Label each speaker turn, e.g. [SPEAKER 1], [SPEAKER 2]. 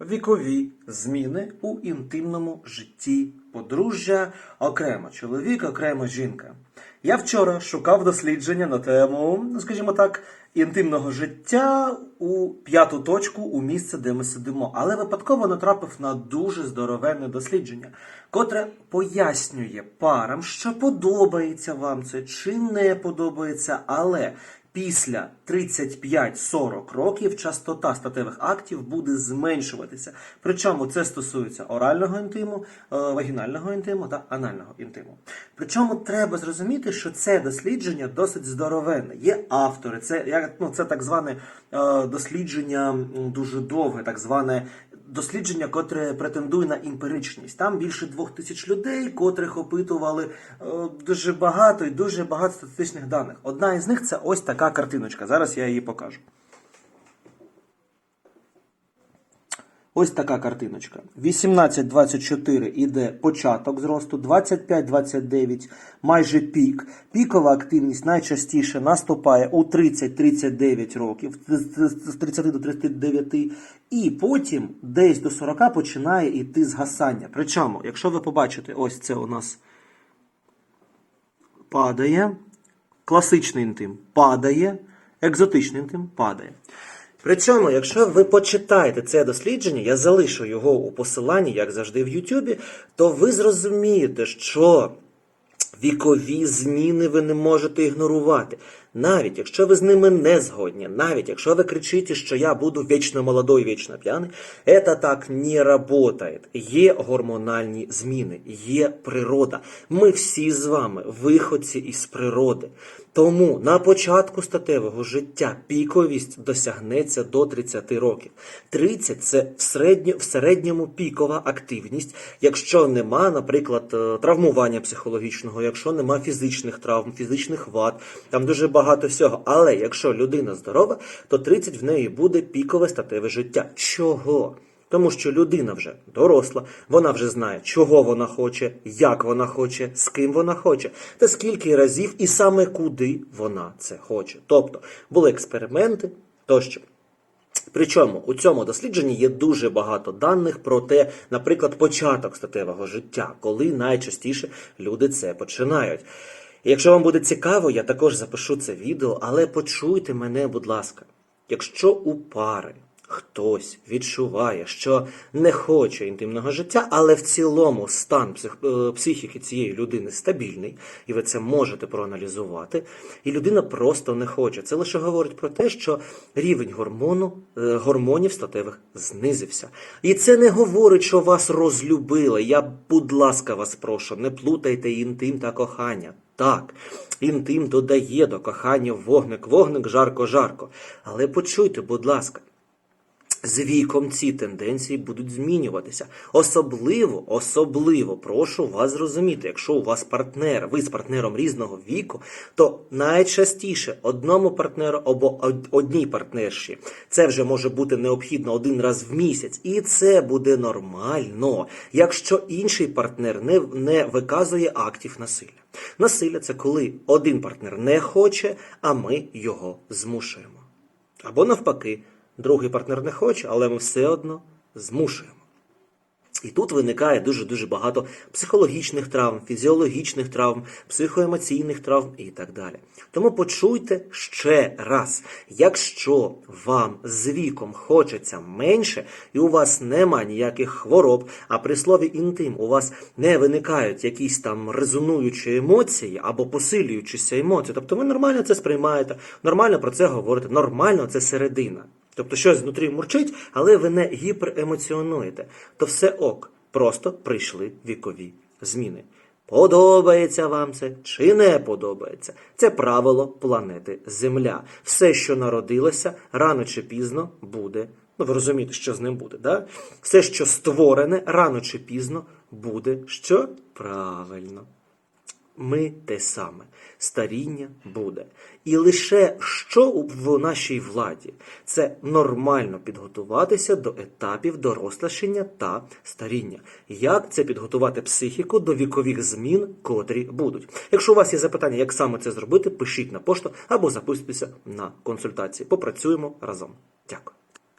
[SPEAKER 1] Вікові зміни у інтимному житті подружжя, окремо чоловік, окремо жінка. Я вчора шукав дослідження на тему, ну, скажімо так, інтимного життя у п'яту точку у місце, де ми сидимо, але випадково натрапив на дуже здоровенне дослідження, котре пояснює парам, що подобається вам це чи не подобається, але Після 35-40 років частота статевих актів буде зменшуватися. Причому це стосується орального інтиму, е, вагінального інтиму та анального інтиму. Причому треба зрозуміти, що це дослідження досить здоровенне. Є автори, це як ну це так зване е, дослідження дуже довге, так зване. Дослідження, котре претендує на емпіричність. Там більше двох тисяч людей, котрих опитували е, дуже багато і дуже багато статистичних даних. Одна із них це ось така картиночка. Зараз я її покажу. Ось така картиночка. 18-24 іде початок зросту, 25-29 майже пік. Пікова активність найчастіше наступає у 30-39 років, з з 30 до 39, і потім десь до 40 починає йти згасання. Причому, якщо ви побачите, ось це у нас падає, класичний інтим падає, екзотичний інтим падає. Причому, якщо ви почитаєте це дослідження, я залишу його у посиланні, як завжди, в Ютубі, то ви зрозумієте, що вікові зміни ви не можете ігнорувати. Навіть якщо ви з ними не згодні, навіть якщо ви кричите, що я буду вічно молодой, вічно п'яний, це так не работает. Є гормональні зміни, є природа. Ми всі з вами виходці із природи. Тому на початку статевого життя піковість досягнеться до 30 років. 30 – це в, середньо, в середньому пікова активність, якщо нема, наприклад, е, травмування психологічного, якщо нема фізичних травм, фізичних вад, там дуже багато всього. Але якщо людина здорова, то 30 в неї буде пікове статеве життя. Чого? Тому що людина вже доросла, вона вже знає, чого вона хоче, як вона хоче, з ким вона хоче, та скільки разів і саме куди вона це хоче. Тобто були експерименти тощо. Причому у цьому дослідженні є дуже багато даних про те, наприклад, початок статевого життя, коли найчастіше люди це починають. Якщо вам буде цікаво, я також запишу це відео, але почуйте мене, будь ласка, якщо у пари хтось відчуває, що не хоче інтимного життя, але в цілому стан е, психіки цієї людини стабільний, і ви це можете проаналізувати, і людина просто не хоче. Це лише говорить про те, що рівень гормону, е, гормонів статевих знизився. І це не говорить, що вас розлюбили. Я, будь ласка, вас прошу, не плутайте інтим та кохання. Так, інтим додає до кохання вогник, вогник, жарко, жарко. Але почуйте, будь ласка, з віком ці тенденції будуть змінюватися. Особливо, особливо прошу вас зрозуміти, якщо у вас партнер, ви з партнером різного віку, то найчастіше одному партнеру або одній партнерші це вже може бути необхідно один раз в місяць, і це буде нормально, якщо інший партнер не, не виказує актів насилля. Насилля це коли один партнер не хоче, а ми його змушуємо. Або навпаки, другий партнер не хоче, але ми все одно змушуємо. І тут виникає дуже-дуже багато психологічних травм, фізіологічних травм, психоемоційних травм і так далі. Тому почуйте ще раз, якщо вам з віком хочеться менше, і у вас нема ніяких хвороб, а при слові інтим у вас не виникають якісь там резонуючі емоції або посилюючіся емоції, тобто ви нормально це сприймаєте, нормально про це говорите, нормально це середина. Тобто щось внутрі мурчить, але ви не гіперемоціонуєте. То все ок, просто прийшли вікові зміни. Подобається вам це чи не подобається? Це правило планети Земля. Все, що народилося, рано чи пізно буде. Ну, ви розумієте, що з ним буде, да? Все, що створене, рано чи пізно буде що? Правильно. Ми те саме. Старіння буде. І лише що в нашій владі це нормально підготуватися до етапів дорослішання та старіння. Як це підготувати психіку до вікових змін, котрі будуть? Якщо у вас є запитання, як саме це зробити, пишіть на пошту або записуйтеся на консультації. Попрацюємо разом. Дякую.